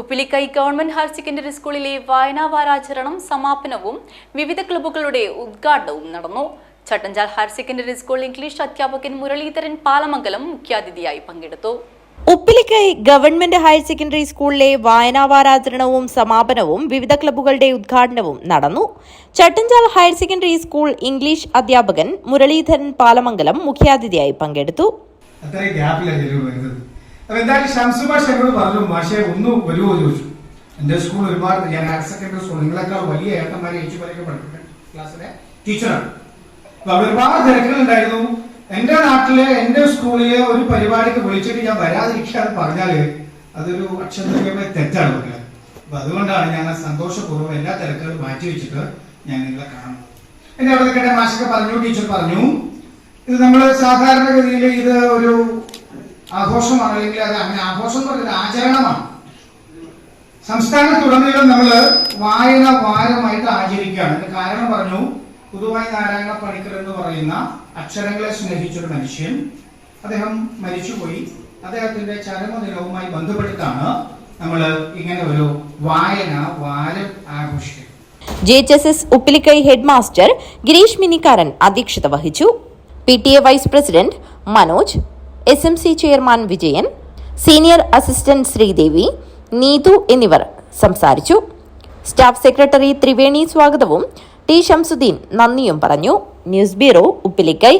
Uppilikkai government higher secondary സ്കൂളിലെ വായനാ വാരാചരണം സമാപനവും വിവിധ ക്ലബ്ബുകളുടെ ഉദ്ഘാടനവും നടന്നു. Chattanchal higher secondary school English അധ്യാപകൻ മുരളീധരൻ പാലമംഗലം മുഖ്യാതിഥിയായി പങ്കെടുത്തു. ഉപ്പിലിക്കൈ ഗവൺമെന്റ് ഹയർ സെക്കൻഡറി സ്കൂളിലെ വായനാവാരാചരണവും സമാപനവും വിവിധ ക്ലബ്ബുകളുടെ ഉദ്ഘാടനവും നടന്നു. Chattanchal higher secondary school English അധ്യാപകൻ മുരളീധരൻ പാലമംഗലം മുഖ്യാതിഥിയായി പങ്കെടുത്തു. അപ്പൊ എന്തായാലും ഷംസു മാഷ് എന്നോട് പറഞ്ഞു മാഷെ ഒന്ന് വരുമോ ചോദിച്ചു. എന്റെ സ്കൂൾ ഒരുപാട് ഞാൻ ഹയർ സെക്കൻഡറി സ്കൂൾ നിങ്ങളെക്കാൾ വലിയ ഏട്ടന്മാരെ ഏച്ചുമാരെയൊക്കെ പഠിപ്പിക്കുന്ന ക്ലാസ്സിലെ ടീച്ചറാണ്. അപ്പൊ അവിടെ ഒരുപാട് തിരക്കുകളുണ്ടായിരുന്നു. എന്റെ നാട്ടിലെ എന്റെ സ്കൂളിലെ ഒരു പരിപാടിക്ക് വിളിച്ചിട്ട് ഞാൻ വരാതിരിക്കാന്ന് പറഞ്ഞാൽ അതൊരു അക്ഷരമായ തെറ്റാണ് മക്കളെ. അപ്പൊ അതുകൊണ്ടാണ് ഞാൻ സന്തോഷപൂർവം എല്ലാ തിരക്കുകളും മാറ്റി വെച്ചിട്ട് ഞാൻ നിങ്ങളെ കാണുന്നത്. എന്റെ അവിടെ നിൽക്കട്ടെ മാഷൊക്കെ പറഞ്ഞു ടീച്ചർ പറഞ്ഞു. ഇത് നമ്മൾ സാധാരണഗതിയിൽ ഇത് ഒരു ആഘോഷമാണ് അല്ലെങ്കിൽ അത് അങ്ങനെ ആഘോഷം എന്ന് പറയുന്നത് ആചരണമാണ്. സംസ്ഥാനത്തുടനീളം നമ്മൾ വായന വാരമായിട്ട് ആചരിക്കുകയാണ്. കാരണം പറഞ്ഞു പുതുവായി നാരായണ പണിക്കർ എന്ന് പറയുന്ന അക്ഷരങ്ങളെ സ്നേഹിച്ചൊരു മനുഷ്യൻ അദ്ദേഹം മരിച്ചുപോയി. അദ്ദേഹത്തിന്റെ ചരമദിനവുമായി ബന്ധപ്പെട്ടിട്ടാണ് നമ്മൾ ഇങ്ങനെ ഒരു വായന വാരം ആഘോഷിക്കുന്നത്. J H S S Uppilikkai head master Girish Minikkaran അധ്യക്ഷത വഹിച്ചു. P T A vice president Manoj S M C chairman Vijayan senior assistant Sreedevi Neethu എന്നിവർ സംസാരിച്ചു. സ്റ്റാഫ് സെക്രട്ടറി ത്രിവേണി സ്വാഗതവും ടി ഷംസുദ്ദീൻ നന്ദിയും പറഞ്ഞു. News bureau Uppilikkai.